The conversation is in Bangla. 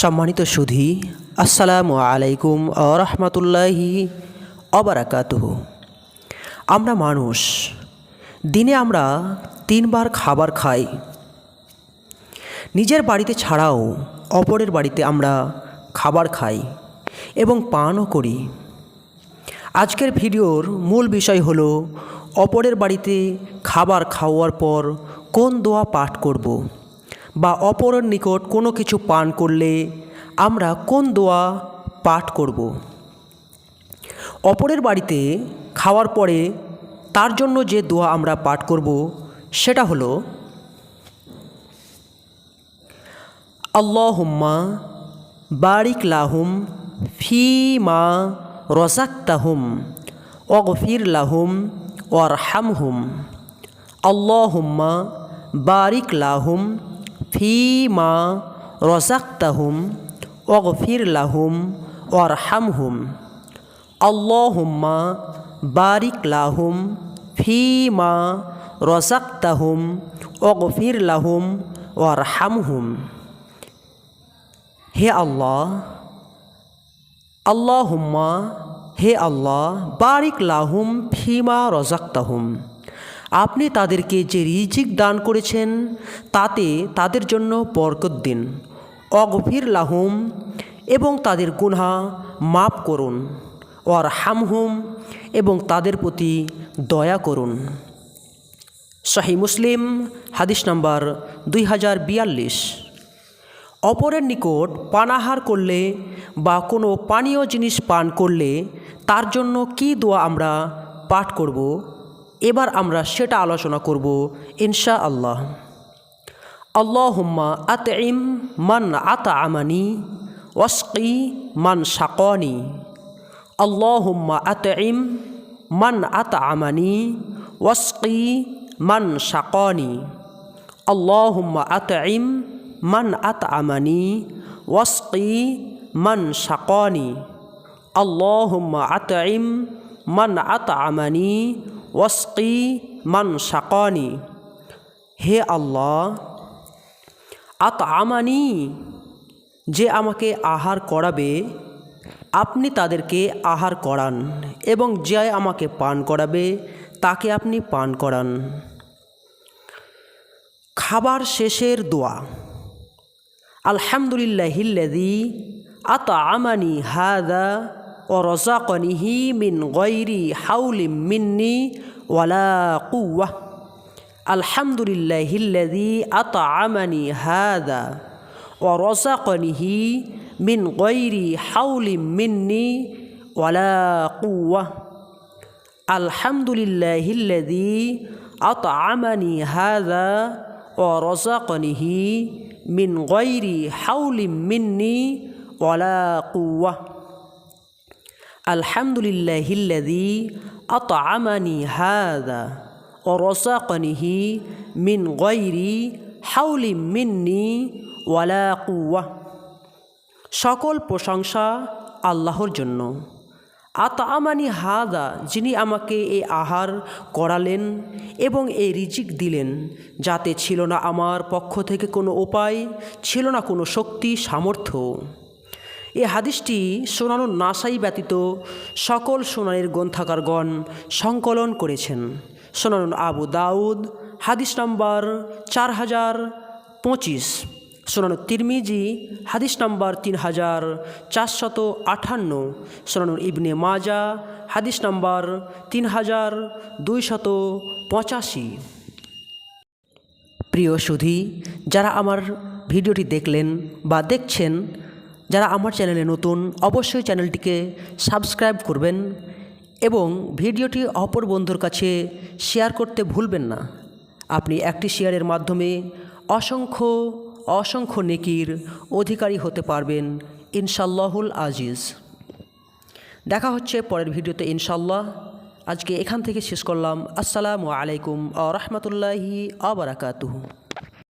সম্মানিত সুধী, আসসালামু আলাইকুম রহমতুল্লাহি অবরাকাতুহ আমরা মানুষ, দিনে আমরা তিনবার খাবার খাই। নিজের বাড়িতে ছাড়াও অপরের বাড়িতে আমরা খাবার খাই এবং পানও করি। আজকের ভিডিওর মূল বিষয় হলো অপরের বাড়িতে খাবার খাওয়ার পর কোন দোয়া পাঠ করব। বা অপরের নিকট কোনো কিছু পান করলে আমরা কোন দোয়া পাঠ করব। অপরের বাড়িতে খাওয়ার পরে তার জন্য যে দোয়া আমরা পাঠ করব সেটা হলো, আল্লাহুম্মা বারিক লাহুম ফি মা রজাক্তাহুম অগফির লাহুম ওয়ারহামহুম আল্লাহুম্মা বারিক লাহুম ফি মা রজাক্তাহুম অগফির লাহুম ওয়ারহামহুম আল্লাহুম্মা বারিক লাহুম ফি মা রজাক্তাহুম অগফির লাহুম ওয়ারহামহুম হে আল্লাহ আল্লাহুম্মা হে আল্লাহ বারিক লাহুম ফিমা রজাক্তাহুম আপনি তাদেরকে যে রিজিক দান করেছেন, তাতে তাদের জন্য বরকত দিন। অগফির লাহুম এবং তাদের গুনহা মাপ করুন। ওর হামহুম এবং তাদের প্রতি দয়া করুন। শাহী মুসলিম, হাদিস নাম্বার দুই হাজার বিয়াল্লিশ। অপরের নিকট পানাহার করলে বা কোনো পানীয় জিনিস পান করলে তার জন্য কি দোয়া আমরা পাঠ করব? এবার আমরা সেটা আলোচনা করব ইনশা আল্লাহ আল্লাহুম্মা আতইম মান আতা আমানি ওয়াসকি মান সাকনি আল্লাহুম্মা আতইম মান আতা আমানি ওয়াসকি মান সাকনি আল্লাহুম্মা আতইম মান আত আমানি ওয়াসকি মান সাকনি আল্লাহুম্মা আতইম মান আত আমানি ওয়াসকি মান সাকনি হে আল্লাহ আত আমানি যে আমাকে আহার করাবে, আপনি তাদেরকে আহার করান এবং যে আমাকে পান করাবে, তাকে আপনি পান করান। খাবার শেষের দোয়া। আলহামদুলিল্লাহিল্লাদি আত আমানি হাদা ও রজাকনিহি মিন গৈরি হাউলিম মিন্নি ওয়ালা কুয়া আলহামদুলিল্লাহিল্লাদি আত আমানি হাদা ও রজাকনিহি মিন গৈরি হাউলিম মিন্নি ওয়ালা কুয়া আলহামদুলিল্লাহিল্লাদি আত আমানি হাদা ও রজাকনিহি মিন গৈরি হাউলিম মিন্নি ওয়ালা কুয়া আলহামদুলিল্লাহিল্লাদি আত আমানি হাদা ও রসাকনিহি মিন গৈরি হাউলিম মিন্নি ওয়ালা কুয়া সকল প্রশংসা আল্লাহর জন্য। আত আমানি হাদা যিনি আমাকে এই আহার করালেন এবং এই রিজিক দিলেন, যাতে ছিল না আমার পক্ষ থেকে কোনো উপায়, ছিল না কোনো শক্তি, সামর্থ্য। এ হাদিসটি সোনানু নাসাই ব্যতীত সকল সোনানের গ্রন্থাকারগণ সংকলন করেছেন। সোনানুন আবু দাউদ, হাদিস নম্বর চার হাজার পঁচিশ। সোনানু তিরমিজি, হাদিস নম্বর তিন হাজার চারশত আঠান্ন। সোনানুর ইবনে মাজা, হাদিস নম্বর তিন হাজার দুইশত পঁচাশি। প্রিয় সুধী, যারা আমার ভিডিওটি দেখলেন বা দেখছেন যারা আমার চ্যানেলে নতুন, অবশ্যই চ্যানেলটিকে সাবস্ক্রাইব করবেন এবং ভিডিওটি অপর বন্ধুর কাছে শেয়ার করতে ভুলবেন না। আপনি একটি শেয়ারের মাধ্যমে অসংখ্য অসংখ্য নেকির অধিকারী হতে পারবেন ইনশাল্লাহুল আজিজ। দেখা হচ্ছে পরের ভিডিওতে ইনশাল্লাহ আজকে এখান থেকে শেষ করলাম। আসসালামু আলাইকুম আ রহমতুল্লাহি আবরাকাতুহু